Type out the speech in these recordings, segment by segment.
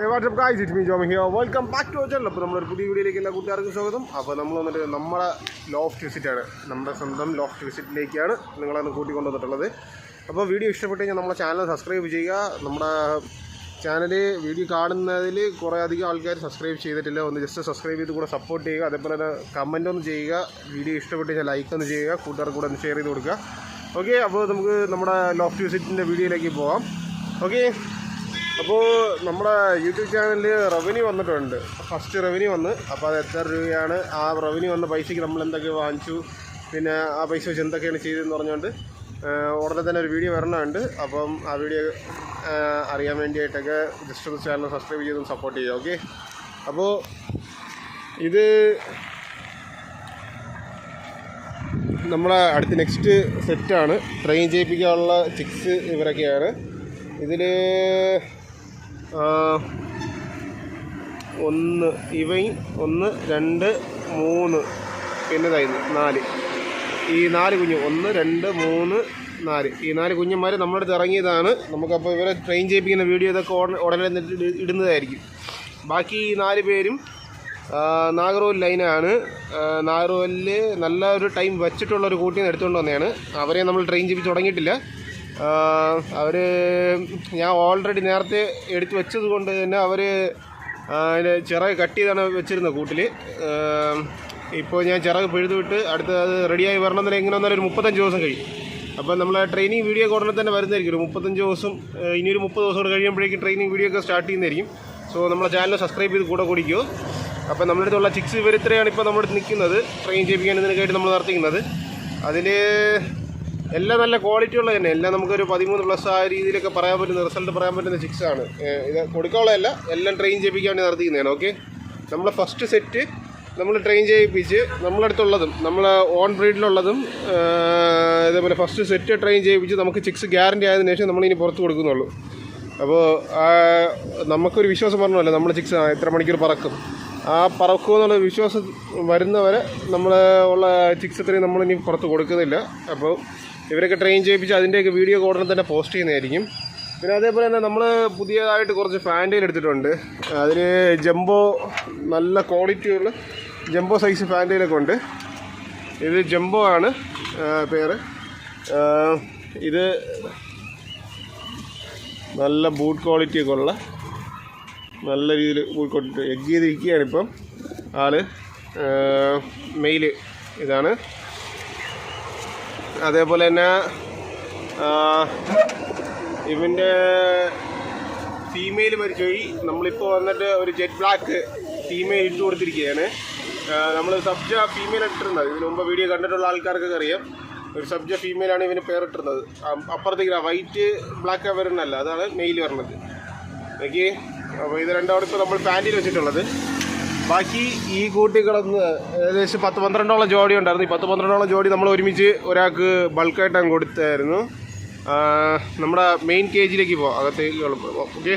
What's up guys it me Jomi here welcome back to channel അപ്പോൾ നമ്മളൊരു പുതിയ വീഡിയോയിലേക്ക് എല്ലാ കൂട്ടുകാർക്കും സ്വാഗതം. അപ്പോൾ നമ്മൾ വന്നിട്ട് നമ്മുടെ ലോഫ്റ്റ് വിസിറ്റാണ് നമ്മുടെ സ്വന്തം ലോഫ്റ്റ് വിസിറ്റിലേക്കാണ് നിങ്ങളന്ന് കൂട്ടിക്കൊണ്ടുവന്നിട്ടുള്ളത്. അപ്പോൾ വീഡിയോ ഇഷ്ടപ്പെട്ട് കഴിഞ്ഞാൽ നമ്മുടെ ചാനൽ സബ്സ്ക്രൈബ് ചെയ്യുക. നമ്മുടെ ചാനൽ വീഡിയോ കാണുന്നതിൽ കുറേ അധികം ആൾക്കാർ സബ്സ്ക്രൈബ് ചെയ്തിട്ടില്ല. ഒന്ന് ജസ്റ്റ് സബ്സ്ക്രൈബ് ചെയ്ത് കൂടെ സപ്പോർട്ട് ചെയ്യുക. അതേപോലെ തന്നെ കമന്റ് ഒന്ന് ചെയ്യുക. വീഡിയോ ഇഷ്ടപ്പെട്ട് കഴിഞ്ഞാൽ ലൈക്ക് ഒന്ന് ചെയ്യുക. കൂട്ടുകാർക്ക് കൂടെ ഒന്ന് ഷെയർ ചെയ്ത് കൊടുക്കുക. ഓക്കെ അപ്പോൾ നമുക്ക് നമ്മുടെ ലോഫ്റ്റ് വിസിറ്റിന്റെ വീഡിയോയിലേക്ക് പോകാം ഓക്കെ അപ്പോൾ നമ്മുടെ യൂട്യൂബ് ചാനലിൽ റവന്യൂ വന്നിട്ടുണ്ട്. ഫസ്റ്റ് റവന്യൂ വന്ന്. അപ്പോൾ അത് എത്ര രൂപയാണ്? ആ റവന്യൂ വന്ന പൈസയ്ക്ക് നമ്മൾ എന്തൊക്കെ വാങ്ങിച്ചു? പിന്നെ ആ പൈസ വെച്ച് എന്തൊക്കെയാണ് ചെയ്തതെന്ന് പറഞ്ഞുകൊണ്ട് ഉടനെ തന്നെ ഒരു വീഡിയോ വരണമുണ്ട് അപ്പം ആ വീഡിയോ അറിയാൻ വേണ്ടിയിട്ടൊക്കെ ജസ്റ്റ് ഒന്ന് ചാനൽ സബ്സ്ക്രൈബ് ചെയ്തും സപ്പോർട്ട് ചെയ്യുക ഓക്കെ അപ്പോൾ ഇത് നമ്മളെ അടുത്ത നെക്സ്റ്റ് സെറ്റാണ് ട്രെയിൻ ചെയ്യിപ്പിക്കാനുള്ള ചിക്സ് ഇവരൊക്കെയാണ്. ഇതിൽ ഒന്ന് ഇവയും ഒന്ന് രണ്ട് മൂന്ന്. പിന്നെ ഇതായിരുന്നു നാല്. ഈ നാല് കുഞ്ഞ് ഒന്ന് രണ്ട് മൂന്ന് നാല്. ഈ നാല് കുഞ്ഞന്മാർ നമ്മുടെ അടുത്ത് ഇറങ്ങിയതാണ്. നമുക്കപ്പോൾ ഇവരെ ട്രെയിൻ ചെയ്യിപ്പിക്കുന്ന വീഡിയോ ഇതൊക്കെ ഉടനെ ഇടുന്നതായിരിക്കും. ബാക്കി ഈ നാല് പേരും നാഗർകോവിൽ ലൈനാണ് നാഗർകോവിലിൽ നല്ല ഒരു ടൈം വെച്ചിട്ടുള്ള ഒരു എടുത്തുകൊണ്ട് വന്നതാണ്. അവരെ നമ്മൾ ട്രെയിൻ ചെയ്യിപ്പിച്ച് തുടങ്ങിയിട്ടില്ല. അവർ ഞാൻ ഓൾറെഡി നേരത്തെ എടുത്ത് വെച്ചത് കൊണ്ട് തന്നെ അവർ അതിന് ചിറക് കട്ട് ചെയ്താണ് വെച്ചിരുന്നത് കൂട്ടിൽ ഇപ്പോൾ ഞാൻ ചിറക് പിഴുതു വിട്ട് അടുത്ത് അത് റെഡിയായി വരണമെന്നില്ല എങ്ങനെ വന്നാലും ഒരു മുപ്പത്തഞ്ച് ദിവസം കഴിയും. അപ്പോൾ നമ്മൾ ട്രെയിനിങ് വീഡിയോ ഉടനെ തന്നെ വരുന്നതായിരിക്കും. ഒരു മുപ്പത്തഞ്ച് ദിവസം ഇനിയൊരു മുപ്പത് ദിവസം കൂടെ കഴിയുമ്പോഴേക്കും ട്രെയിനിങ് വീഡിയോ ഒക്കെ സ്റ്റാർട്ട് ചെയ്യുന്നതായിരിക്കും. സോ നമ്മളെ ചാനൽ സബ്സ്ക്രൈബ് ചെയ്ത് കൂടെ കൂടിക്കോ. അപ്പോൾ നമ്മുടെ അടുത്തുള്ള ചിക്സ് ഇവർ ഇത്രയാണ് ഇപ്പോൾ നമ്മുടെ നിൽക്കുന്നത്. ട്രെയിൻ ചെയ്യിപ്പിക്കാൻ ഇതിനൊക്കെയായിട്ട് നമ്മൾ നടത്തിക്കുന്നത്. അതിൽ എല്ലാം നല്ല ക്വാളിറ്റി ഉള്ളത് തന്നെ. എല്ലാം നമുക്കൊരു പതിമൂന്ന് പ്ലസ് ആ രീതിയിലൊക്കെ പറയാൻ പറ്റുന്ന റിസൾട്ട് പറയാൻ പറ്റുന്ന സിക്സ് ആണ്. ഇത് കൊടുക്കാനുള്ളതല്ല എല്ലാം ട്രെയിൻ ചെയ്യിപ്പിക്കാൻ വേണ്ടി നടത്തിക്കുന്നതാണ് ഓക്കെ നമ്മളെ ഫസ്റ്റ് സെറ്റ് നമ്മൾ ട്രെയിൻ ചെയ്യിപ്പിച്ച് നമ്മളടുത്തുള്ളതും നമ്മൾ ഓൺ ബ്രീഡിലുള്ളതും ഇതേപോലെ ഫസ്റ്റ് സെറ്റ് ട്രെയിൻ ചെയ്യിപ്പിച്ച് നമുക്ക് സിക്സ് ഗ്യാരണ്ടി ആയതിനു ശേഷം നമ്മളിനി പുറത്ത് കൊടുക്കുന്നുള്ളൂ. അപ്പോൾ നമുക്കൊരു വിശ്വാസം പറഞ്ഞല്ലോ നമ്മൾ സിക്സ് എത്ര മണിക്കൂർ പറക്കും. ആ പറക്കും എന്നുള്ള വിശ്വാസം വരുന്നവരെ നമ്മൾ ഉള്ള ചിക്സ് ഇത്രയും നമ്മളിനി പുറത്ത് കൊടുക്കുന്നില്ല. അപ്പോൾ ഇവരൊക്കെ ട്രെയിൻ ചെയ്യിപ്പിച്ച് അതിന്റെയൊക്കെ വീഡിയോ ഉടനെ തന്നെ പോസ്റ്റ് ചെയ്യുന്നതായിരിക്കും. പിന്നെ അതേപോലെ തന്നെ നമ്മൾ പുതിയതായിട്ട് കുറച്ച് ഫാന്റയിൽ എടുത്തിട്ടുണ്ട്. അതിൽ ജംബോ നല്ല ക്വാളിറ്റിയുള്ള ജംബോ സൈസ് ഫാന്റയിലൊക്കെ ഉണ്ട്. ഇത് ജംബോ ആണ് പേര്. ഇത് നല്ല ബൂട്ട് ക്വാളിറ്റിയൊക്കെ ഉള്ള നല്ല രീതിയിൽ ബൂട്ട് ക്വാളിറ്റി എഗ് ചെയ്തിരിക്കുകയാണ് ഇപ്പം. ആൾ മെയിൽ ഇതാണ്. അതേപോലെ തന്നെ ഇവന്റെ ഫീമെയിൽ മരിച്ചുപോയി നമ്മളിപ്പോൾ വന്നിട്ട് ഒരു ജെറ്റ് ബ്ലാക്ക് ഫീമെയിൽ ഇട്ട് കൊടുത്തിരിക്കുകയാണ്. നമ്മൾ സബ്ജ ഫീമെയിൽ ഇട്ടിരുന്നത് ഇതിന് മുമ്പ് വീഡിയോ കണ്ടിട്ടുള്ള ആൾക്കാർക്കൊക്കെ അറിയാം. ഒരു സബ്ജ ഫീമെയിലാണ് ഇവന് പേരിട്ടിരുന്നത് അപ്പുറത്തേക്ക് വൈറ്റ് ബ്ലാക്ക് വരുന്നല്ല അതാണ് മെയിൽ വരുന്നത് ഓക്കെ അപ്പോൾ ഇത് രണ്ടാണ് ഇപ്പോൾ നമ്മൾ പാന്റിൽ വെച്ചിട്ടുള്ളത്. ബാക്കി ഈ കൂട്ടി കിടന്ന് ഏകദേശം പത്ത് പന്ത്രണ്ടോളം ജോഡി ഉണ്ടായിരുന്നു. ഈ പത്ത് പന്ത്രണ്ടോളം ജോഡി നമ്മൾ ഒരുമിച്ച് ഒരാൾക്ക് ബൾക്കായിട്ട് അങ്ങ് കൊടുത്തായിരുന്നു. നമ്മുടെ മെയിൻ കേജിലേക്ക് പോകാം അകത്തേക്ക് ഓക്കെ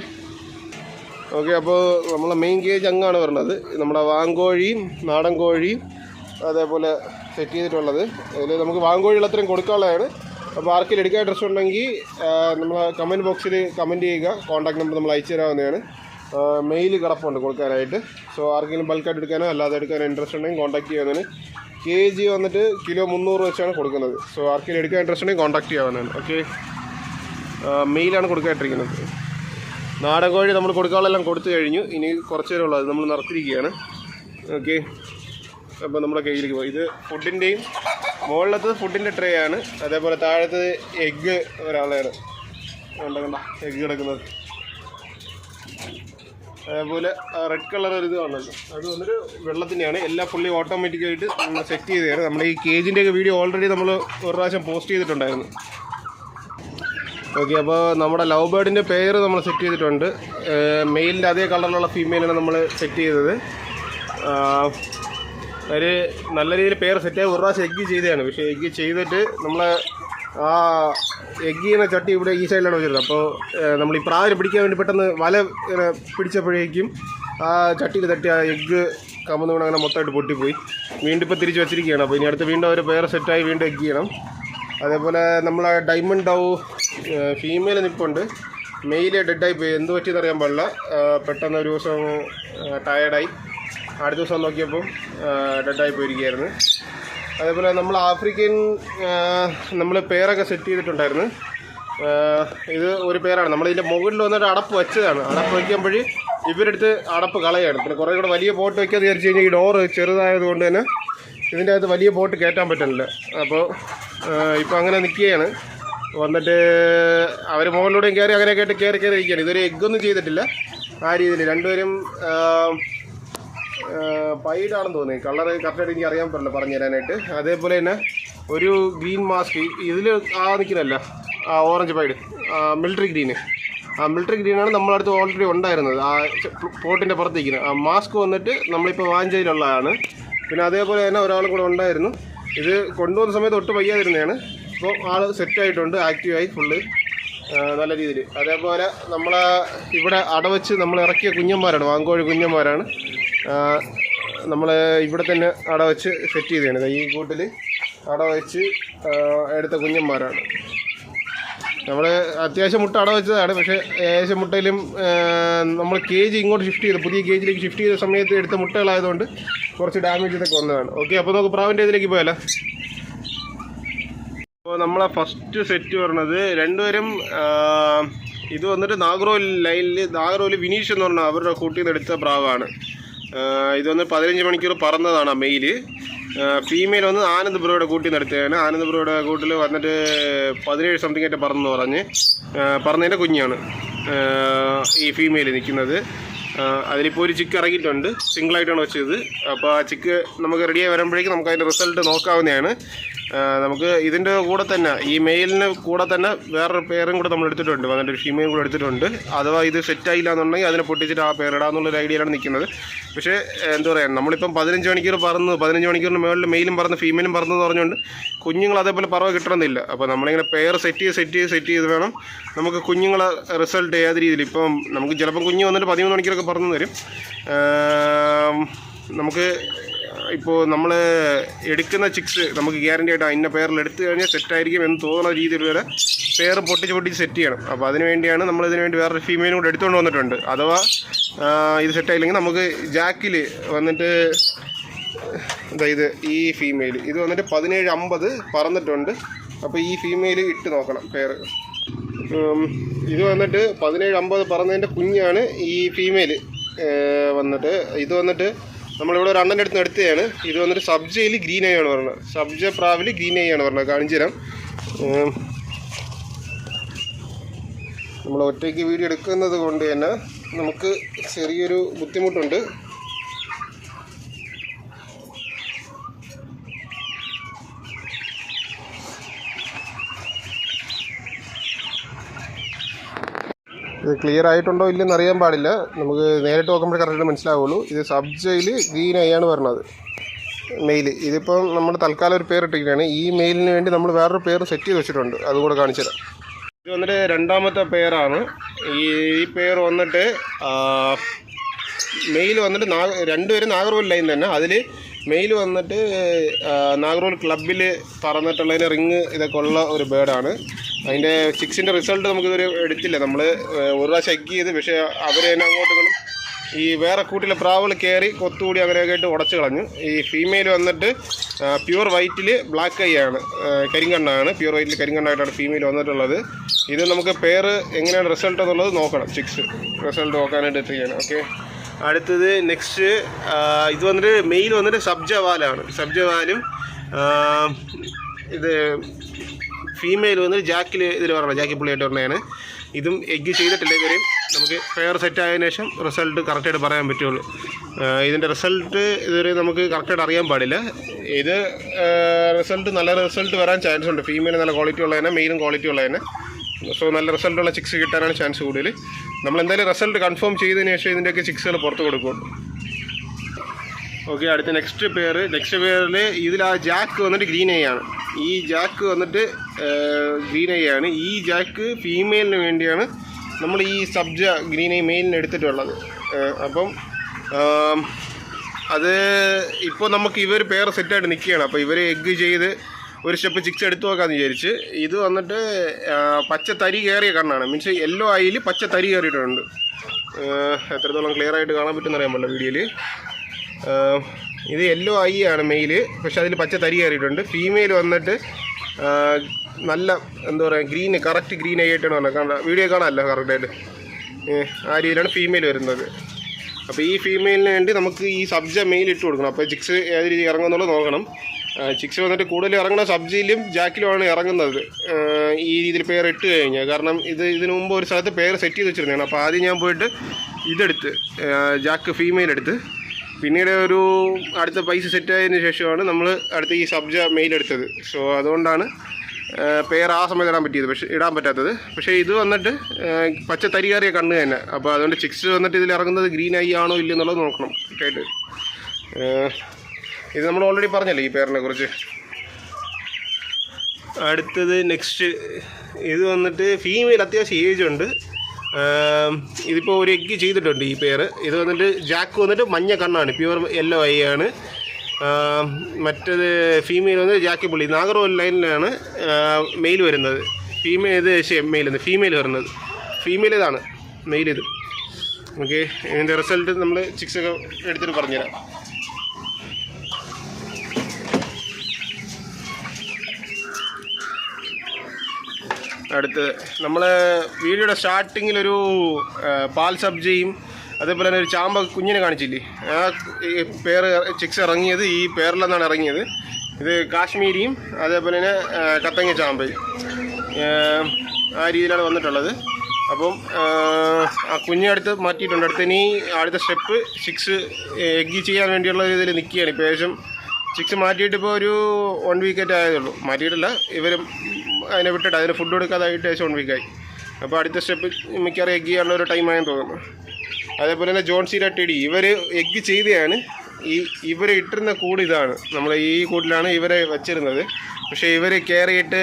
ഓക്കെ അപ്പോൾ നമ്മളെ മെയിൻ കേജ് അങ്ങാണ് വരുന്നത് നമ്മുടെ വാങ്കോഴിയും നാടൻ കോഴിയും അതേപോലെ സെറ്റ് ചെയ്തിട്ടുള്ളത്. അതിൽ നമുക്ക് വാങ്കോഴികൾ അത്രയും കൊടുക്കാനുള്ളതാണ്. അപ്പോൾ ആർക്കെങ്കിലും എടുക്കാൻ ഡ്രസ്സ് ഉണ്ടെങ്കിൽ നമ്മൾ കമന്റ് ബോക്സിൽ കമന്റ് ചെയ്യുക. കോൺടാക്ട് നമ്പർ നമ്മൾ അയച്ചു തരാവുന്നതാണ് മെയിൽ കിടപ്പുണ്ട് കൊടുക്കാനായിട്ട്. സോ ആർക്കെങ്കിലും ബൾക്കായിട്ട് എടുക്കാനോ അല്ലാതെ എടുക്കാനോ ഇൻട്രസ്റ്റ് ഉണ്ടെങ്കിൽ കോൺടാക്ട് ചെയ്യാവുന്നതാണ് കെ ജി വന്നിട്ട് കിലോ മുന്നൂറ് വെച്ചാണ് കൊടുക്കുന്നത്. സോ ആർക്കെങ്കിലും എടുക്കാൻ ഇൻട്രസ്റ്റ് ഉണ്ടെങ്കിൽ കോൺടാക്ട് ചെയ്യാവുന്നതാണ്. ഓക്കെ മെയിലാണ് കൊടുക്കാനിട്ടിരിക്കുന്നത്. നാടൻ കോഴി നമ്മൾ കൊടുക്കാനുള്ളതെല്ലാം കൊടുത്തു കഴിഞ്ഞു. ഇനി കുറച്ച് നേരം ഉള്ളത് നമ്മൾ നിർത്തിയിരിക്കുകയാണ്. ഓക്കെ അപ്പോൾ നമ്മുടെ കയ്യിലേക്ക് പോയി. ഇത് ഫുഡിന്റെയും മുകളിലത്തത് ഫുഡിന്റെ ട്രേ ആണ്. അതേപോലെ താഴത്തത് എഗ്ഗ് ഒരാളെയാണ്. കണ്ട കണ്ട? എഗ്ഗ് കിടക്കുന്നത്. അതേപോലെ റെഡ് കളർ ഒരു ഇത് കാണുമല്ലോ അത് വന്നിട്ട് വെള്ളത്തിന്റെയാണ് എല്ലാം ഫുള്ളി ഓട്ടോമാറ്റിക്കായിട്ട് നമ്മൾ സെറ്റ് തരാം. നമ്മുടെ ഈ കേജിന്റെയൊക്കെ വീഡിയോ ഓൾറെഡി നമ്മൾ ഒരു പ്രാവശ്യം പോസ്റ്റ് ചെയ്തിട്ടുണ്ടായിരുന്നു. ഓക്കെ അപ്പോൾ നമ്മുടെ ലവ് ബേർഡിന്റെ പേര് നമ്മൾ സെറ്റ് ചെയ്തിട്ടുണ്ട്. മെയിലിന്റെ അതേ കളറിലുള്ള ഫീമെയിലാണ് നമ്മൾ സെറ്റ് ചെയ്തത്. ഒരു നല്ല രീതിയിൽ പേര് സെറ്റായി ഒരു പ്രാവശ്യം എഗ്ഗ് ചെയ്തതാണ്. പക്ഷേ എഗ്ഗ് ചെയ്തിട്ട് നമ്മൾ ആ എഗ് ചെയ്യുന്ന ചട്ടി ഇവിടെ ഈ സൈഡിലാണ് വെച്ചിരുന്നത്. അപ്പോൾ നമ്മൾ ഈ പ്രാവിനെ പിടിക്കാൻ വേണ്ടി പെട്ടെന്ന് വല ഇങ്ങനെ പിടിച്ചപ്പോഴേക്കും ആ ചട്ടിയിൽ തട്ടി ആ എഗ്ഗ് കമന്ന് വീണ് അങ്ങനെ മൊത്തമായിട്ട് പൊട്ടിപ്പോയി. വീണ്ടും ഇപ്പോൾ തിരിച്ച് വെച്ചിരിക്കുകയാണ്. അപ്പോൾ ഇനി അടുത്ത് വീണ്ടും അവർ വേറെ സെറ്റായി വീണ്ടും എഗ്ഗ് ചെയ്യണം. അതേപോലെ നമ്മളെ ഡയമണ്ട് ഡൗ ഫീമെയിൽ നിൽപ്പുണ്ട് മെയിൽ ഡെഡായി പോയി. എന്ത് പറ്റിയെന്ന് അറിയാൻ പാടില്ല. പെട്ടെന്ന് ഒരു ദിവസം ടയർഡായി അടുത്ത ദിവസം നോക്കിയപ്പം ഡെഡായി പോയിരിക്കുകയായിരുന്നു. അതേപോലെ നമ്മൾ ആഫ്രിക്കൻ നമ്മൾ പേരൊക്കെ സെറ്റ് ചെയ്തിട്ടുണ്ടായിരുന്നു. ഇത് ഒരു പേരാണ്. നമ്മളിതിന്റെ മുകളിൽ വന്നിട്ട് അടപ്പ് വെച്ചതാണ്. അടപ്പ് വയ്ക്കുമ്പോൾ ഇവരെടുത്ത് അടപ്പ് കളയാണ്. പിന്നെ കുറേ കൂടെ വലിയ ബോട്ട് വയ്ക്കാതെ വിചാരിച്ചു കഴിഞ്ഞാൽ ഈ ഡോറ് ചെറുതായതുകൊണ്ട് തന്നെ ഇതിന്റെ അകത്ത് വലിയ ബോട്ട് കയറ്റാൻ പറ്റുന്നില്ല അപ്പോൾ ഇപ്പോൾ അങ്ങനെ നിൽക്കുകയാണ് വന്നിട്ട് അവർ മുകളിലൂടെയും കയറി അങ്ങനെ കേട്ട് കയറി കയറി ഇരിക്കുകയാണ്. ഇതൊരു എഗ്ഗൊന്നും ചെയ്തിട്ടില്ല. ആ രീതിയിൽ രണ്ടുപേരും പൈഡാണെന്ന് തോന്നി കളർ കറക്റ്റായിട്ട് എനിക്ക് അറിയാൻ പറ്റില്ല പറഞ്ഞു തരാനായിട്ട് അതേപോലെ തന്നെ ഒരു ഗ്രീൻ മാസ്ക്. ഇതിൽ ആ നിൽക്കുന്നല്ല ആ ഓറഞ്ച് പൈഡ്. മിലിറ്ററി ഗ്രീന് ആ മിലിറ്ററി ഗ്രീനാണ് നമ്മളടുത്ത് ഓൾറെഡി ഉണ്ടായിരുന്നത്. ആ പോട്ടിന്റെ പുറത്ത് നിൽക്കുന്നത് ആ മാസ്ക് വന്നിട്ട് നമ്മളിപ്പോൾ വാഞ്ചയിലുള്ളതാണ്. പിന്നെ അതേപോലെ തന്നെ ഒരാൾ കൂടെ ഉണ്ടായിരുന്നു. ഇത് കൊണ്ടുവന്ന സമയത്ത് ഒട്ടും വയ്യാതിരുന്നതാണ്. ഇപ്പോൾ ആൾ സെറ്റായിട്ടുണ്ട് ആക്റ്റീവായി ഫുള്ള് നല്ല രീതിയിൽ. അതേപോലെ നമ്മൾ ഇവിടെ അടവച്ച് നമ്മൾ ഇറക്കിയ കുഞ്ഞന്മാരാണ് വാങ്കോഴി കുഞ്ഞന്മാരാണ്. നമ്മൾ ഇവിടെ തന്നെ അടവച്ച് സെറ്റ് ചെയ്തതാണ്. ഈ കൂട്ടിൽ അടവച്ച് എടുത്ത കുഞ്ഞന്മാരാണ്. നമ്മൾ അത്യാവശ്യം മുട്ട അടവച്ചതാണ് പക്ഷേ ഏകദേശം മുട്ടയിലും നമ്മൾ കേജ് ഇങ്ങോട്ട് ഷിഫ്റ്റ് ചെയ്ത് പുതിയ കേജിലേക്ക് ഷിഫ്റ്റ് ചെയ്ത സമയത്ത് എടുത്ത മുട്ടകളായതുകൊണ്ട് കുറച്ച് ഡാമേജ് ഇതൊക്കെ വന്നതാണ്. ഓക്കെ അപ്പോൾ നമുക്ക് പ്രാവിന്റെ ഇതിലേക്ക് പോയാലോ? അപ്പോൾ നമ്മളെ ഫസ്റ്റ് സെറ്റ് പറഞ്ഞത് രണ്ടുപേരും ഇത് വന്നിട്ട് നാഗറോൽ ലൈനിൽ നാഗറോൽ വിനീഷ് എന്ന് പറഞ്ഞ അവരുടെ കൂട്ടിൽ നിന്ന് എടുത്ത പ്രാവാണ്. ഇത് വന്ന് പതിനഞ്ച് മണിക്കൂർ പറന്നതാണ് ആ മെയിൽ. ഫീമെയിൽ വന്ന് ആനന്ദ് ബ്രോയുടെ കൂട്ടിൽ നിന്ന് എടുത്തതാണ്. ആനന്ദ് ബ്രോയുടെ കൂട്ടിൽ വന്നിട്ട് പതിനേഴ് സംതിങ് ആയിട്ട് പറന്നു പറഞ്ഞ് പറഞ്ഞതിന്റെ കുഞ്ഞാണ് ഈ ഫീമെയിൽ നിൽക്കുന്നത് അതിലിപ്പോൾ ഒരു ചിക്ക് ഇറങ്ങിയിട്ടുണ്ട് സിംഗിളായിട്ടാണ് വെച്ചത്. അപ്പോൾ ആ ചിക്ക് നമുക്ക് റെഡിയായി വരുമ്പോഴേക്കും നമുക്ക് അതിന്റെ റിസൾട്ട് നോക്കാവുന്നതാണ്. നമുക്ക് ഇതിന്റെ കൂടെ തന്നെ ഈ മെയിലിന് കൂടെ തന്നെ വേറൊരു പേരും കൂടെ നമ്മൾ എടുത്തിട്ടുണ്ട്. വന്നിട്ട് ഒരു ഫീമെയിൽ കൂടെ എടുത്തിട്ടുണ്ട്. അഥവാ ഇത് സെറ്റ് ആയില്ല എന്നുണ്ടെങ്കിൽ അതിനെ പൊട്ടിച്ചിട്ട് ആ പേരിടാന്നുള്ളൊരു ഐഡിയയിലാണ് നിൽക്കുന്നത്. പക്ഷേ എന്താ പറയുക നമ്മളിപ്പം പതിനഞ്ച് മണിക്കൂർ പറന്ന് പതിനഞ്ച് മണിക്കൂറിന് മുകളിൽ മെയിലും പറന്ന് ഫീമെയിലും പറന്ന് പറഞ്ഞുകൊണ്ട് കുഞ്ഞുങ്ങൾ അതേപോലെ പറവ കിട്ടണമെന്നില്ല. അപ്പോൾ നമ്മളിങ്ങനെ പേർ സെറ്റ് ചെയ്ത് സെറ്റ് ചെയ്ത് സെറ്റ് ചെയ്ത് വേണം നമുക്ക് കുഞ്ഞുങ്ങളെ റിസൾട്ട് ഏത് രീതിയിൽ. ഇപ്പം നമുക്ക് ചിലപ്പം കുഞ്ഞ് വന്നിട്ട് പതിമൂന്ന് മണിക്കൂറൊക്കെ പറന്ന് തരും. നമുക്ക് ഇപ്പോൾ നമ്മൾ എടുക്കുന്ന ചിക്സ് നമുക്ക് ഗ്യാരണ്ടി ആയിട്ട് ഇന്ന പേരിൽ എടുത്തു കഴിഞ്ഞാൽ സെറ്റായിരിക്കും എന്ന് തോന്നുന്ന രീതിയിൽ വരെ പേര് പൊട്ടിച്ച് പൊട്ടിച്ച് സെറ്റ് ചെയ്യണം. അപ്പോൾ അതിന് വേണ്ടിയാണ് നമ്മൾ ഇതിന് വേണ്ടി വേറൊരു ഫീമെയിലും കൂടെ എടുത്തുകൊണ്ട് വന്നിട്ടുണ്ട്. അഥവാ ഇത് സെറ്റായില്ലെങ്കിൽ നമുക്ക് ജാക്കിൽ വന്നിട്ട് ഇത് ഈ ഫീമെയിൽ ഇത് വന്നിട്ട് പതിനേഴ് അമ്പത് പറന്നിട്ടുണ്ട്. അപ്പോൾ ഈ ഫീമെയിൽ ഇട്ട് നോക്കണം പേര് ഇത് വന്നിട്ട് പതിനേഴ് അമ്പത് പറന്നതിന്റെ കുഞ്ഞാണ് ഈ ഫീമെയിൽ വന്നിട്ട് ഇത് വന്നിട്ട് നമ്മളിവിടെ ഒരു അണ്ണന്റെ അടുത്ത് എടുത്തതാണ്. ഇത് വന്നിട്ട് സബ്ജയിൽ ഗ്രീൻ ഐ ആണ് പറഞ്ഞത്. സബ്ജ പ്രാവിൽ ഗ്രീൻ ഐ ആണ് പറഞ്ഞത്. കാണിച്ചു നമ്മൾ ഒറ്റയ്ക്ക് വീഡിയോ എടുക്കുന്നത് കൊണ്ട് തന്നെ നമുക്ക് ചെറിയൊരു ബുദ്ധിമുട്ടുണ്ട്. ഇത് ക്ലിയർ ആയിട്ടുണ്ടോ ഇല്ലെന്ന് അറിയാൻ പാടില്ല. നമുക്ക് നേരിട്ട് നോക്കുമ്പോൾ കറക്റ്റ് മനസ്സിലാവുള്ളൂ. ഇത് സബ്ജയിൽ ഗ്രീൻ ആണ് പറഞ്ഞത്. മെയിൽ ഇതിപ്പം നമ്മൾ തൽക്കാലം ഒരു പേര് ഇട്ടിരിക്കുകയാണ് ഈ മെയിലിന് വേണ്ടി നമ്മൾ വേറൊരു പേര് സെറ്റ് ചെയ്ത് വെച്ചിട്ടുണ്ട്. അതുകൂടെ കാണിച്ചുതരാം കാണിച്ചു തരാം. ഇത് വന്നിട്ട് രണ്ടാമത്തെ പേരാണ്. ഈ ഈ പേര് വന്നിട്ട് മെയിൽ വന്നിട്ട് നാഗ രണ്ടുപേരും നാഗർകോവിൽ ലൈൻ തന്നെ. അതിൽ മെയിൽ വന്നിട്ട് നാഗർകോവിൽ ക്ലബിൽ പറന്നിട്ടുള്ളതിന് റിങ് ഇതൊക്കെ ഉള്ള ഒരു ബേർഡാണ് അതിന്റെ സിക്സിന്റെ റിസൾട്ട് നമുക്കിതുവരെ എടുത്തില്ല. നമ്മൾ ഒരു പ്രാവശ്യം ചെക്ക് ചെയ്ത് പക്ഷേ അവർ തന്നെ അങ്ങോട്ട് ഇങ്ങോട്ടും ഈ വേറെ കൂട്ടിലെ പ്രാവുകൾ കയറി കൊത്തുകൂടി അങ്ങനെയൊക്കെ ആയിട്ട് ഉടച്ചു കളഞ്ഞു. ഈ ഫീമെയിൽ വന്നിട്ട് പ്യുവർ വൈറ്റിൽ ബ്ലാക്ക് ഐ ആണ് കരിങ്കണ്ണാണ്. പ്യുവർ വൈറ്റിൽ കരിങ്കണ്ണായിട്ടാണ് ഫീമെയിൽ വന്നിട്ടുള്ളത്. ഇത് നമുക്ക് പേര് എങ്ങനെയാണ് റിസൾട്ട് എന്നുള്ളത് നോക്കണം. ചിക്സ് റിസൾട്ട് നോക്കാനായിട്ട് എത്തുകയാണ് ഓക്കെ അടുത്തത് നെക്സ്റ്റ് ഇത് വന്നിട്ട് മെയിൽ വന്നിട്ട് സബ്ജവാലാണ് സബ്ജവാലും ഇത് ഫീമെയിൽ വന്നിട്ട് ജാക്കിൽ ഇതിൽ പറഞ്ഞു ജാക്കി പുള്ളിയായിട്ട് പറഞ്ഞതാണ്. ഇതും എഗ്ഗ് ചെയ്തിട്ടില്ല ഇതുവരെയും. നമുക്ക് ഫെയർ സെറ്റ് ആയതിനു ശേഷം റിസൾട്ട് കറക്റ്റായിട്ട് പറയാൻ പറ്റുള്ളൂ. ഇതിന്റെ റിസൾട്ട് ഇതുവരെ നമുക്ക് കറക്റ്റായിട്ട് അറിയാൻ പാടില്ല. ഇത് റിസൾട്ട് നല്ല റിസൾട്ട് വരാൻ ചാൻസ് ഉണ്ട്. ഫീമെയിൽ നല്ല ക്വാളിറ്റി ഉള്ളതിനെ മെയിലും ക്വാളിറ്റി ഉള്ളതിനെ. സോ നല്ല റിസൾട്ടുള്ള ചിക്സ് കിട്ടാനാണ് ചാൻസ് കൂടുതൽ നമ്മൾ എന്തായാലും റിസൾട്ട് കൺഫേം ചെയ്തതിന് ശേഷം ഇതിന്റെയൊക്കെ ചിക്സുകൾ പുറത്ത് കൊടുക്കും. ഓക്കെ അടുത്ത നെക്സ്റ്റ് പേര് നെക്സ്റ്റ് പേരിൽ ഇതിൽ ആ ജാക്ക് വന്നിട്ട് ഗ്രീൻ ഐ ആണ്. ഈ ജാക്ക് വന്നിട്ട് ഗ്രീൻ ഐ ആണ്. ഈ ജാക്ക് ഫീമെയിലിന് വേണ്ടിയാണ് നമ്മൾ ഈ സബ്ജ ഗ്രീൻ ഐ മെയിലിന് എടുത്തിട്ടുള്ളത്. അപ്പം അത് ഇപ്പോൾ നമുക്ക് ഇവർ പേർ സെറ്റായിട്ട് നിൽക്കുകയാണ്. അപ്പോൾ ഇവർ എഗ്ഗ് ചെയ്ത് ഒരു സ്റ്റെപ്പ് ചിക്സ് എടുത്തു നോക്കാമെന്ന് വിചാരിച്ച്. ഇത് വന്നിട്ട് പച്ച തരി കയറിയ കണ്ണാണ്. മീൻസ് യെല്ലോ ആയിൽ പച്ച തരി കയറിയിട്ടുണ്ട്. എത്രത്തോളം ക്ലിയർ ആയിട്ട് കാണാൻ പറ്റുമെന്ന് അറിയാൻ പറ്റില്ല വീഡിയോയിൽ ഇത് യെല്ലോ ഐ ആണ് മെയിൽ പക്ഷെ അതിൽ പച്ച തരി കയറിയിട്ടുണ്ട്. ഫീമെയിൽ വന്നിട്ട് നല്ല എന്താ പറയുക ഗ്രീന് കറക്റ്റ് ഗ്രീൻ ആയിട്ടാണ് വന്നത്. കാണാം വീഡിയോ കാണാമല്ലോ കറക്റ്റായിട്ട് ആ രീതിയിലാണ് ഫീമെയിൽ വരുന്നത്. അപ്പോൾ ഈ ഫീമെയിലിന് വേണ്ടി നമുക്ക് ഈ സബ്ജ മെയിൽ ഇട്ട് കൊടുക്കണം. അപ്പോൾ ചിക്സ് ഏത് രീതി ഇറങ്ങുന്നുള്ളത് നോക്കണം. ചിക്സ് വന്നിട്ട് കൂടുതൽ ഇറങ്ങുന്ന സബ്ജിയിലും ജാക്കിലുമാണ് ഇറങ്ങുന്നത്. ഈ രീതിയിൽ പേർ ഇട്ട് കഴിഞ്ഞാൽ കാരണം ഇത് ഇതിനു മുമ്പ് ഒരു സ്ഥലത്ത് പേര് സെറ്റ് ചെയ്ത് വെച്ചിരുന്നതാണ്. അപ്പോൾ ആദ്യം ഞാൻ പോയിട്ട് ഇതെടുത്ത് ജാക്ക് ഫീമെയിൽ എടുത്ത് പിന്നീട് ഒരു അടുത്ത പൈസ സെറ്റ് ആയതിനു ശേഷമാണ് നമ്മൾ അടുത്ത ഈ സബ്ജ മെയിൽ എടുത്തത്. സോ അതുകൊണ്ടാണ് പേർ ആ സമയത്ത് ഇടാൻ പറ്റിയത്. പക്ഷേ ഇടാൻ പറ്റാത്തത്. പക്ഷേ ഇത് വന്നിട്ട് പച്ച തരികാറിയ കണ്ണ് തന്നെ. അപ്പോൾ അതുകൊണ്ട് ചിക്സ് വന്നിട്ട് ഇതിൽ ഇറങ്ങുന്നത് ഗ്രീൻ ഐ ആണോ ഇല്ലെന്നുള്ളത് നോക്കണം. കറക്റ്റായിട്ട് ഇത് നമ്മൾ ഓൾറെഡി പറഞ്ഞല്ലേ ഈ പേരിനെ കുറിച്ച്? അടുത്തത് നെക്സ്റ്റ് ഇത് വന്നിട്ട് ഫീമെയിൽ അത്യാവശ്യം ഏജ് ഉണ്ട്. ഇതിപ്പോൾ ഒരു എഗ്ഗ് ചെയ്തിട്ടുണ്ട് ഈ പേര് ഇത് വന്നിട്ട് ജാക്ക് വന്നിട്ട് മഞ്ഞ കണ്ണാണ് പ്യുവർ യെല്ലോ ഐ ആണ്. മറ്റത് ഫീമെയിൽ വന്നിട്ട് ജാക്കി പുള്ളി. നാഗർവോൽ ലൈനിലാണ് മെയിൽ വരുന്നത്. ഫീമെയിൽ ഇത് മെയിൽ ഫീമെയിൽ വരുന്നത്. ഫീമെയിൽ ഇതാണ് മെയിൽ ഇത്. ഓക്കെ ഇതിന്റെ റിസൾട്ട് നമ്മൾ ചിക്സൊക്കെ എടുത്തിട്ട് പറഞ്ഞുതരാം. അടുത്ത് നമ്മൾ വീഡിയോയുടെ സ്റ്റാർട്ടിങ്ങിലൊരു പാൽ സബ്ജിയും അതേപോലെ തന്നെ ഒരു ചാമ്പ കുഞ്ഞിനെ കാണിച്ചില്ലേ? ആ പേര് ചിക്സ് ഇറങ്ങിയത് ഈ പേരിലെന്നാണ് ഇറങ്ങിയത്. ഇത് കാശ്മീരിയും അതേപോലെ തന്നെ കത്തങ്ങ ചാമ്പയും. ആ, രീതിയിലാണ് വന്നിട്ടുള്ളത്. അപ്പം ആ, കുഞ്ഞെ അടുത്ത് മാറ്റിയിട്ടുണ്ട്. അടുത്ത് ഇനി അടുത്ത സ്റ്റെപ്പ് സിക്സ് എഗ്ഗി ചെയ്യാൻ വേണ്ടിയുള്ള രീതിയിൽ നിൽക്കുകയാണ്. ഇപ്പോൾ ഏകദേശം ചിക്സ് മാറ്റിയിട്ട് ഇപ്പോൾ ഒരു വൺ വീക്കറ്റ് ആയതേ ഉള്ളൂ മാറ്റിയിട്ടില്ല. ഇവരും അതിനെ വിട്ടിട്ട് അതിന് ഫുഡ് കൊടുക്കാതായിട്ട് ഏകദേശം വൺ വീക്കായി അപ്പോൾ അടുത്ത സ്റ്റെപ്പ് മിക്കവാറും എഗ്ഗ് ചെയ്യാനുള്ള ഒരു ടൈമായെന്ന് തോന്നുന്നു. അതേപോലെ തന്നെ ജോൺ ടി ഡി ഇവർ എഗ്ഗ് ചെയ്തെയാണ്. ഈ ഇവർ ഇട്ടിരുന്ന കൂട് ഇതാണ്. നമ്മൾ ഈ കൂട്ടിലാണ് ഇവരെ വെച്ചിരുന്നത്. പക്ഷേ ഇവർ കയറിയിട്ട്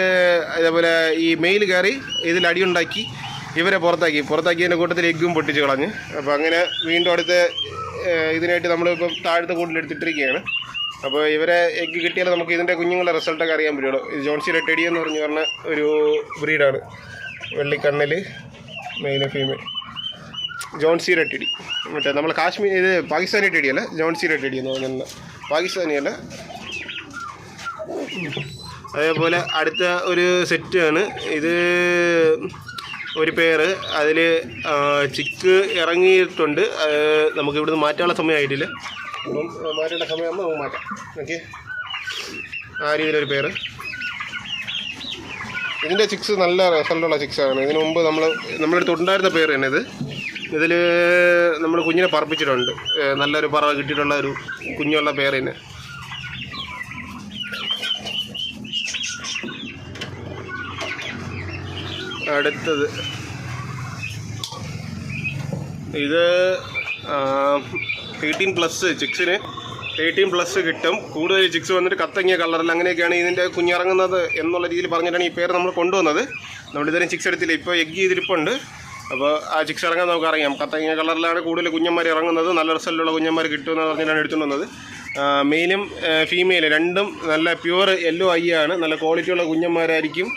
അതേപോലെ ഈ മെയിൽ കയറി ഇതിൽ അടിയുണ്ടാക്കി ഇവരെ പുറത്താക്കി. പുറത്താക്കിയതിന്റെ കൂട്ടത്തിൽ എഗ്ഗും പൊട്ടിച്ച് കളഞ്ഞ്. അപ്പോൾ അങ്ങനെ വീണ്ടും അടുത്ത ഇതിനായിട്ട് നമ്മളിപ്പം താഴത്തെ കൂട്ടിലെടുത്തിട്ടിരിക്കുകയാണ്. അപ്പോൾ ഇവരെ എഗ്ഗ് കിട്ടിയാൽ നമുക്ക് ഇതിന്റെ കുഞ്ഞുങ്ങളുടെ റിസൾട്ടൊക്കെ അറിയാൻ പറ്റുള്ളൂ. ഇത് ജോൺസി ടെഡി എന്ന് പറഞ്ഞു പറഞ്ഞ ഒരു ബ്രീഡാണ്. വെള്ളിക്കണ്ണിൽ മെയിൻ ഫീമെയിൽ. ജോൺസി ടെഡി. മറ്റേ നമ്മൾ കാശ്മീർ ഇത് പാകിസ്ഥാനി ടെഡി അല്ല ജോൺസി ടെഡി എന്ന് പറഞ്ഞ പാകിസ്ഥാനി അല്ല. അതേപോലെ അടുത്ത ഒരു സെറ്റാണ്. ഇത് ഒരു പേര് അതിൽ ചിക്ക് ഇറങ്ങിയിട്ടുണ്ട്. നമുക്കിവിടുന്ന് മാറ്റാനുള്ള സമയമായിട്ടില്ല. അപ്പം മാറ്റേണ്ട സമയമാകുമ്പോൾ നമുക്ക് മാറ്റാം. ഓക്കെ? ആ രീതിയിലൊരു പേര് ഇതിന്റെ ചിക്സ് നല്ല റിസൾട്ടുള്ള ചിക്സാണ് ഇതിനു മുമ്പ് നമ്മൾ നമ്മളടുത്ത് ഉണ്ടായിരുന്ന പേര് തന്നെ ഇത്. ഇതിൽ നമ്മൾ കുഞ്ഞിനെ പറപ്പിച്ചിട്ടുണ്ട് നല്ലൊരു പറ കിട്ടിയിട്ടുള്ള ഒരു കുഞ്ഞുള്ള പേര് തന്നെ അടുത്തത്. ഇത് തേർട്ടീൻ പ്ലസ് ചിക്സിന് തേർട്ടീൻ പ്ലസ് കിട്ടും. കൂടുതൽ ചിക്സ് വന്നിട്ട് കത്തങ്ങിയ കളറിൽ അങ്ങനെയൊക്കെയാണ് ഇതിന്റെ കുഞ്ഞിറങ്ങുന്നത് എന്നുള്ള രീതിയിൽ പറഞ്ഞിട്ടാണ് ഈ പേര് നമ്മൾ കൊണ്ടുവന്നത്. നമ്മൾ ഇതുവരെ ചിക്സ് എടുത്തില്ല. ഇപ്പോൾ എഗ് ചെയ്തിരിപ്പുണ്ട്. അപ്പോൾ ആ ചിക്സ് ഇറങ്ങാൻ നമുക്കറിയാം. കത്തങ്ങിയ കളറിലാണ് കൂടുതൽ കുഞ്ഞന്മാർ ഇറങ്ങുന്നത്. നല്ല റിസൾട്ടുള്ള കുഞ്ഞന്മാർ കിട്ടുമെന്ന് പറഞ്ഞിട്ടാണ് എടുത്തുകൊണ്ട് വന്നത് മെയിലും ഫീമെയിലും രണ്ടും നല്ല പ്യുവർ യെല്ലോ ഐ ആണ്. നല്ല ക്വാളിറ്റിയുള്ള കുഞ്ഞന്മാരായിരിക്കും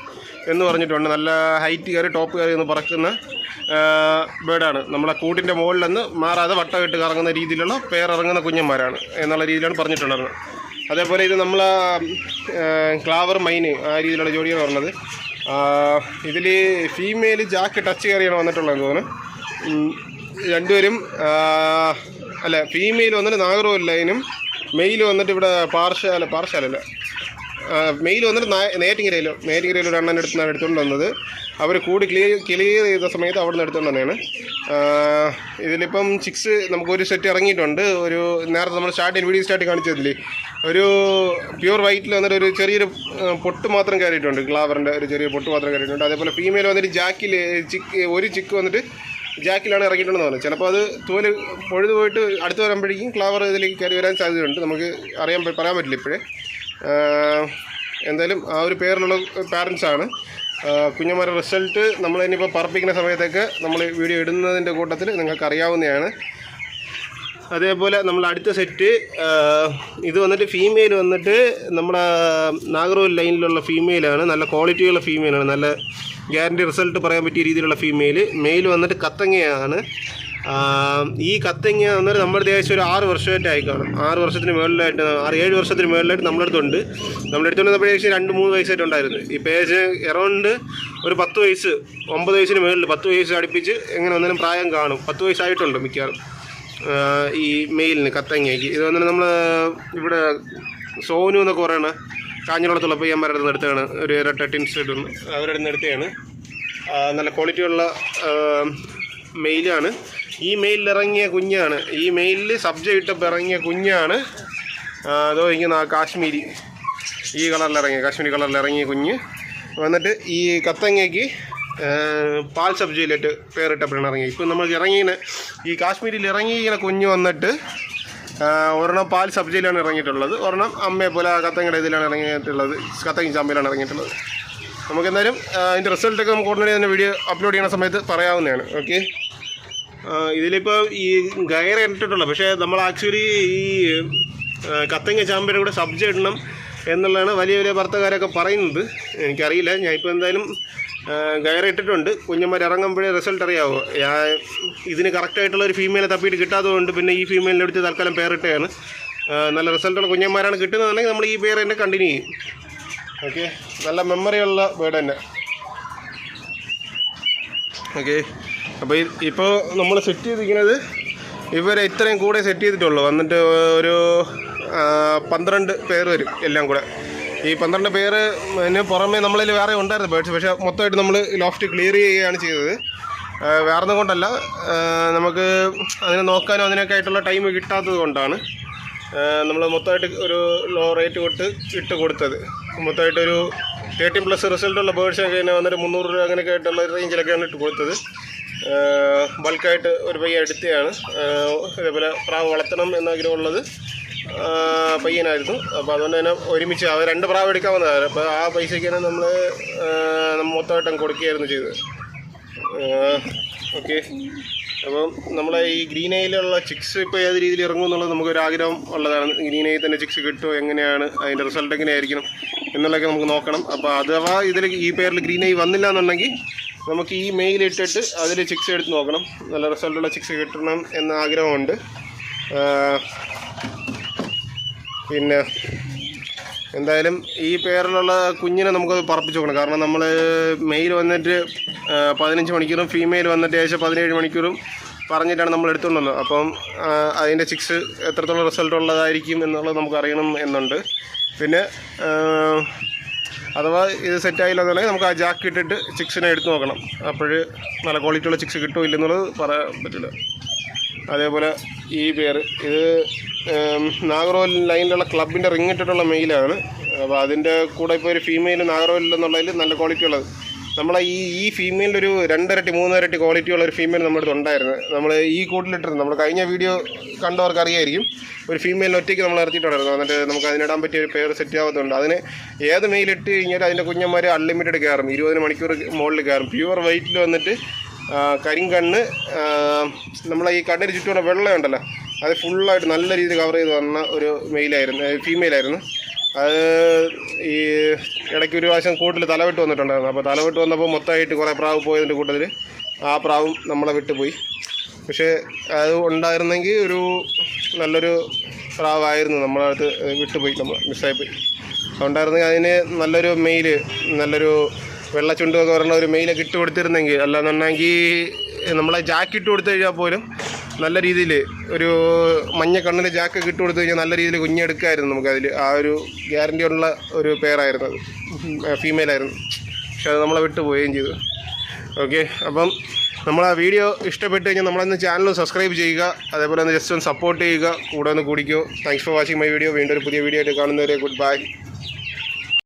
എന്ന് പറഞ്ഞിട്ടുണ്ട്. നല്ല ഹൈറ്റ് കയറി ടോപ്പ് കയറി ഒന്ന് പറക്കുന്ന ബേഡാണ്. നമ്മളെ കൂട്ടിന്റെ മുകളിൽ നിന്ന് മാറാതെ വട്ടമിട്ട് കറങ്ങുന്ന രീതിയിലുള്ള പേരിറങ്ങുന്ന കുഞ്ഞന്മാരാണ് എന്നുള്ള രീതിയിലാണ് പറഞ്ഞിട്ടുണ്ടായിരുന്നത്. അതേപോലെ ഇത് നമ്മൾ ക്ലാവർ മൈന് ആ രീതിയിലുള്ള ജോഡിയാണ് പറഞ്ഞത്. ഇതിൽ ഫീമെയിൽ ജാക്ക് ടച്ച് കയറിയാണ് വന്നിട്ടുള്ളത് തോന്നുന്നു. രണ്ടുപേരും അല്ല ഫീമെയിൽ വന്നിട്ട് നാഗർകോവിൽ ലൈനും മെയിൽ വന്നിട്ട് ഇവിടെ പാർശാല പാർശാലല്ല മെയിൽ വന്നിട്ട് നേറ്റിങ്ങരയിലോ നേറ്റിങ്ങരയിൽ ഒരു അണ്ണൻ എടുത്താണ് എടുത്തുകൊണ്ട് വന്നത്. അവർ കൂടി ക്ലിയർ ക്ലിയർ ചെയ്ത സമയത്ത് അവിടെ നിന്ന് എടുത്തുകൊണ്ട് തന്നെയാണ് ഇതിലിപ്പം ചിക്സ് നമുക്കൊരു സെറ്റ് ഇറങ്ങിയിട്ടുണ്ട്. ഒരു നേരത്തെ നമ്മൾ സ്റ്റാർട്ട് വീഡിയോ സ്റ്റാർട്ട് കാണിച്ചതില്ലേ? ഒരു പ്യൂർ വൈറ്റിൽ വന്നിട്ട് ഒരു ചെറിയൊരു പൊട്ട് മാത്രം കയറിയിട്ടുണ്ട്. ഗ്ലാവറിന്റെ ഒരു ചെറിയ പൊട്ട് മാത്രം കയറിയിട്ടുണ്ട്. അതേപോലെ ഫീമെയിൽ വന്നിട്ട് ജാക്കിൽ ചിക്ക് ഒരു ചിക്ക് വന്നിട്ട് ജാക്കിലാണ് ഇറങ്ങിയിട്ടുണ്ടെന്ന് പറഞ്ഞു. ചിലപ്പോൾ അത് തോൽ പൊഴുതു പോയിട്ട് അടുത്ത് വരുമ്പോഴേക്കും ക്ലാവർ ഇതിലേക്ക് കയറി വരാൻ സാധ്യതയുണ്ട്. നമുക്ക് അറിയാൻ പറയാൻ പറ്റില്ല ഇപ്പോഴേ. എന്തായാലും ആ ഒരു പേരിലുള്ള പാരൻസാണ് കുഞ്ഞന്മാരുടെ റിസൾട്ട് നമ്മൾ ഇനിയിപ്പോൾ പറപ്പിക്കുന്ന സമയത്തൊക്കെ നമ്മൾ വീഡിയോ ഇടുന്നതിന്റെ കൂട്ടത്തിൽ നിങ്ങൾക്ക് അറിയാവുന്നതാണ്. അതേപോലെ നമ്മൾ അടുത്ത സെറ്റ് ഇത് വന്നിട്ട് ഫീമെയിൽ വന്നിട്ട് നമ്മുടെ നാഗർകോവിൽ ലൈനിലുള്ള ഫീമെയിലാണ് നല്ല ക്വാളിറ്റിയുള്ള ഫീമെയിലാണ് നല്ല ഗ്യാരണ്ടി റിസൾട്ട് പറയാൻ പറ്റിയ രീതിയിലുള്ള ഫീമെയിൽ മെയിൽ വന്നിട്ട് കത്തങ്ങയാണ്. ഈ കത്തിങ് അന്നേരം നമ്മുടെ ഏകദേശം ഒരു ആറ് വർഷമായിട്ട് ആയി കാണും ആറ് വർഷത്തിന് മുകളിലായിട്ട് ആറ് ഏഴ് വർഷത്തിന് മുകളിലായിട്ട് നമ്മുടെ അടുത്തുണ്ട്. നമ്മുടെ അടുത്ത് വന്നപ്പോൾ ഏകദേശം രണ്ട് മൂന്ന് വയസ്സായിട്ടുണ്ടായിരുന്നു ഇപ്പോൾ ഏകദേശം എറൗണ്ട് ഒരു പത്ത് വയസ്സ് ഒമ്പത് വയസ്സിന് മുകളിൽ പത്ത് വയസ്സ് അടുപ്പിച്ച് എങ്ങനെ വന്നാലും പ്രായം കാണും. പത്ത് വയസ്സായിട്ടുണ്ട് മിക്കവാറും. ഈ മെയിലിന് കത്തങ്ങയ്ക്ക് ഇത് വന്നിട്ട് നമ്മൾ ഇവിടെ സോനു എന്നൊക്കെ പറയണ കാഞ്ഞിരത്തുള്ള പയ്യന്മാരുടെ നിന്ന് എടുത്താണ് ഒരു ഇരട്ട ടിൻസ് ഇടുന്നു അവരുടെ നിന്ന് എടുത്തതാണ്. നല്ല ക്വാളിറ്റിയുള്ള മെയിലാണ്. ഈ മെയിലിൽ ഇറങ്ങിയ കുഞ്ഞാണ്. ഈ മെയിലിൽ സബ്ജ ഇട്ടപ്പോൾ ഇറങ്ങിയ കുഞ്ഞാണ്. അതോ ഇങ്ങനെ കാശ്മീരി. ഈ കളറിൽ ഇറങ്ങിയ കാശ്മീരി കളറിൽ ഇറങ്ങിയ കുഞ്ഞ്. വന്നിട്ട് ഈ കത്തങ്ങയ്ക്ക് പാൽ സബ്ജിയിലിട്ട് പേരിട്ടപ്പോഴാണ് ഇറങ്ങി ഇപ്പം നമ്മൾ ഇറങ്ങിയ ഈ കാശ്മീരിൽ ഇറങ്ങിയ കുഞ്ഞ് വന്നിട്ട് ഒരെണ്ണം പാൽ സബ്ജിയിലാണ് ഇറങ്ങിയിട്ടുള്ളത്. ഒരെണ്ണം അമ്മയെ പോലെ കത്തങ്ങയുടെ ഇതിലാണ് ഇറങ്ങിയിട്ടുള്ളത്. കത്തങ്ങി ചാമ്പയിലാണ് ഇറങ്ങിയിട്ടുള്ളത്. നമുക്ക് എന്തായാലും അതിന്റെ റിസൾട്ടൊക്കെ നമുക്ക് ഉടനെ തന്നെ വീഡിയോ അപ്ലോഡ് ചെയ്യുന്ന സമയത്ത് പറയാവുന്നതാണ്. ഓക്കെ ഇതിലിപ്പോൾ ഈ ഗയർ ഇട്ടിട്ടുള്ള പക്ഷേ നമ്മൾ ആക്ച്വലി ഈ കത്തങ്ങ ചാമ്പിയുടെ കൂടെ സബ്ജ ഇടണം എന്നുള്ളതാണ് വലിയ വലിയ ഭർത്തകാരൊക്കെ പറയുന്നത്. എനിക്കറിയില്ല. ഞാൻ ഇപ്പോൾ എന്തായാലും ഗയർ ഇട്ടിട്ടുണ്ട്. കുഞ്ഞന്മാർ ഇറങ്ങുമ്പോഴേ റിസൾട്ട് അറിയാവോ? ഞാൻ ഇതിന് കറക്റ്റായിട്ടുള്ള ഒരു ഫീമെയിലെ തപ്പിയിട്ട് കിട്ടാത്തതുകൊണ്ട് പിന്നെ ഈ ഫീമെയിലിനെ എടുത്ത് തൽക്കാലം പേരിട്ടതാണ് ആ, നല്ല റിസൾട്ടുള്ള കുഞ്ഞന്മാരാണ് കിട്ടുന്നതെന്നുണ്ടെങ്കിൽ നമ്മൾ ഈ പേര് തന്നെ കണ്ടിന്യൂ ചെയ്യും. ഓക്കെ നല്ല മെമ്മറിയുള്ള ബേർഡ് തന്നെ. ഓക്കെ അപ്പോൾ ഇപ്പോൾ നമ്മൾ സെറ്റ് ചെയ്തിരിക്കുന്നത് ഇവരെ ഇത്രയും കൂടെ സെറ്റ് ചെയ്തിട്ടുള്ളൂ. വന്നിട്ട് ഒരു പന്ത്രണ്ട് പേര് വരും എല്ലാം കൂടെ. ഈ പന്ത്രണ്ട് പേര് അതിന് പുറമേ നമ്മളിൽ വേറെ ഉണ്ടായിരുന്നു ബേഡ്സ് പക്ഷേ മൊത്തമായിട്ട് നമ്മൾ ലോഫ്റ്റ് ക്ലിയർ ചെയ്യുകയാണ് ചെയ്തത്. വേറെ കൊണ്ടല്ല. നമുക്ക് അതിനെ നോക്കാനും അതിനൊക്കെ ആയിട്ടുള്ള ടൈം കിട്ടാത്തത് കൊണ്ടാണ് നമ്മൾ മൊത്തമായിട്ട് ഒരു ലോ റേറ്റ് കൊടുത്ത് ഇട്ട് കൊടുത്തത്. മൊത്തമായിട്ടൊരു തേർട്ടീൻ പ്ലസ് റിസൾട്ടുള്ള ബേഡ്സൊക്കെ തന്നെ വന്നിട്ട് മുന്നൂറ് രൂപ അങ്ങനെയൊക്കെ ആയിട്ടുള്ള റേഞ്ചിലൊക്കെയാണ് ഇട്ട് കൊടുത്തത്. ബൾക്കായിട്ട് ഒരു പയ്യൻ എടുത്തതാണ് അതേപോലെ പ്രാവ് വളർത്തണം എന്നാഗ്രഹമുള്ളത് പയ്യനായിരുന്നു. അപ്പോൾ അതുകൊണ്ട് തന്നെ ഒരുമിച്ച് അവർ രണ്ട് പ്രാവ് എടുക്കാവുന്നതാണ്. അപ്പോൾ ആ പൈസയ്ക്ക് തന്നെ നമ്മൾ മൊത്തമായിട്ട് കൊടുക്കുകയായിരുന്നു ചെയ്തത്. ഓക്കെ. അപ്പം നമ്മളെ ഈ ഗ്രീൻ ഐയിലുള്ള ചിക്സ് ഇപ്പോൾ ഏത് രീതിയിൽ ഇറങ്ങും എന്നുള്ളത് നമുക്കൊരു ആഗ്രഹം ഉള്ളതാണ് ഗ്രീൻ ഐയിൽ തന്നെ ചിക്സ് കിട്ടുമോ എങ്ങനെയാണ് അതിന്റെ റിസൾട്ട് എങ്ങനെയായിരിക്കണം എന്നുള്ളതൊക്കെ നമുക്ക് നോക്കണം. അപ്പോൾ അഥവാ ഇതിൽ ഈ പേരിൽ ഗ്രീൻ ഐ വന്നില്ല എന്നുണ്ടെങ്കിൽ നമുക്ക് ഈ മെയിൽ ഇട്ടിട്ട് അതിൽ ചിക്സ് എടുത്ത് നോക്കണം. നല്ല റിസൾട്ടുള്ള ചിക്സ് കിട്ടണം എന്ന ആഗ്രഹമുണ്ട്. പിന്നെ എന്തായാലും ഈ പേരിലുള്ള കുഞ്ഞിനെ നമുക്കത് പറപ്പിച്ച് നോക്കണം കാരണം നമ്മൾ മെയിൽ വന്നിട്ട് പതിനഞ്ച് മണിക്കൂറും ഫീമെയിൽ വന്നിട്ട് ഏകദേശം പതിനേഴ് മണിക്കൂറും പറഞ്ഞിട്ടാണ് നമ്മൾ എടുത്തുകൊണ്ട് വന്നത് അപ്പം അതിന്റെ ചിക്സ് എത്രത്തോളം റിസൾട്ട് ഉള്ളതായിരിക്കും എന്നുള്ളത് നമുക്ക് അറിയണം എന്നുണ്ട്. പിന്നെ അഥവാ ഇത് സെറ്റ് ആയില്ല എന്നുണ്ടെങ്കിൽ നമുക്ക് ആ ജാക്ക് ഇട്ടിട്ട് ചിക്സിനെ എടുത്ത് നോക്കണം. അപ്പോൾ നല്ല ക്വാളിറ്റിയുള്ള ചിക്സ് കിട്ടുമോ ഇല്ലെന്നുള്ളത് പറയാൻ പറ്റില്ല. അതേപോലെ ഈ പേര് ഇത് നാഗർകോവിൽ ലൈനിലുള്ള ക്ലബിന്റെ റിങ് ഇട്ടിട്ടുള്ള മെയിലാണ് അപ്പോൾ അതിന്റെ കൂടെ ഇപ്പോൾ ഒരു ഫീമെയിൽ നാഗർകോവിൽ എന്നുള്ളതിൽ നല്ല ക്വാളിറ്റി ഉള്ളത്. നമ്മളെ ഈ ഈ ഫീമെയിലിന്റെ ഒരു രണ്ടരട്ടി മൂന്നരട്ടി ക്വാളിറ്റി ഉള്ള ഒരു ഫീമെയിൽ നമ്മുടെ ഉണ്ടായിരുന്നു. നമ്മൾ ഈ കൂട്ടിലിട്ടിരുന്നു. നമ്മൾ കഴിഞ്ഞ വീഡിയോ കണ്ടവർക്ക് അറിയായിരിക്കും. ഒരു ഫീമെയിലിന് ഒറ്റയ്ക്ക് നമ്മൾ ഇറച്ചിട്ടുണ്ടായിരുന്നു എന്നിട്ട് നമുക്ക് അതിനിടാൻ പറ്റിയ ഒരു പേര് സെറ്റ് ആവുന്നുണ്ട് അതിന് ഏത് മെയിലിട്ട് കഴിഞ്ഞാൽ അതിന്റെ കുഞ്ഞന്മാർ അൺലിമിറ്റഡ് കയറും. ഇരുപത് മണിക്കൂർ മുകളിൽ കയറും. പ്യുവർ വെയിറ്റിൽ വന്നിട്ട് കരിങ്കണ്ണ് നമ്മളെ ഈ കണ്ണിന് ചുറ്റുമുള്ള വെള്ളമുണ്ടല്ലോ അത് ഫുള്ളായിട്ട് നല്ല രീതിയിൽ കവർ ചെയ്ത് വന്ന ഒരു മെയിലായിരുന്നു ഫീമെയിലായിരുന്നു അത് ഈ ഇടയ്ക്ക് ഒരു പ്രാവശ്യം കൂട്ടിൽ തലവെട്ട് വന്നിട്ടുണ്ടായിരുന്നു. അപ്പോൾ തലവെട്ട് വന്നപ്പോൾ മൊത്തമായിട്ട് കുറേ പ്രാവ് പോയതിന്റെ കൂട്ടത്തിൽ ആ പ്രാവും നമ്മളെ വിട്ടുപോയി. പക്ഷേ അത് ഉണ്ടായിരുന്നെങ്കിൽ ഒരു നല്ലൊരു പ്രാവായിരുന്നു. നമ്മളെ അടുത്ത് വിട്ടുപോയി നമ്മൾ മിസ്സായിപ്പോയി. ഉണ്ടായിരുന്നെങ്കിൽ അതിന് നല്ലൊരു മെയിൽ നല്ലൊരു വെള്ളച്ചുണ്ടൊക്കെ പറഞ്ഞ ഒരു മെയിലൊക്കെ ഇട്ട് കൊടുത്തിരുന്നെങ്കിൽ അല്ലാന്നുണ്ടെങ്കിൽ നമ്മളെ ജാക്കറ്റ് കൊടുത്തു കഴിഞ്ഞാൽ പോലും നല്ല രീതിയിൽ ഒരു മഞ്ഞ കണ്ണിന് ജാക്ക് കിട്ടു കൊടുത്തു കഴിഞ്ഞാൽ നല്ല രീതിയിൽ കുഞ്ഞെടുക്കായിരുന്നു നമുക്കതിൽ ആ ഒരു ഗ്യാരണ്ടി ഉള്ള ഒരു പെയറായിരുന്നു അത്. ഫീമെയിലായിരുന്നു പക്ഷെ അത് നമ്മളെ വിട്ടു പോവുകയും ചെയ്തു. ഓക്കെ അപ്പം നമ്മൾ ആ വീഡിയോ ഇഷ്ടപ്പെട്ട് കഴിഞ്ഞാൽ നമ്മളൊന്ന് ചാനൽ സബ്സ്ക്രൈബ് ചെയ്യുക. അതേപോലെ ഒന്ന് ജസ്റ്റ് ഒന്ന് സപ്പോർട്ട് ചെയ്യുക. കൂടെ ഒന്ന് കൂടിക്കോ. Thanks for watching my video വീണ്ടും ഒരു പുതിയ വീഡിയോ ആയിട്ട് കാണുന്നവരെ ഗുഡ് ബൈ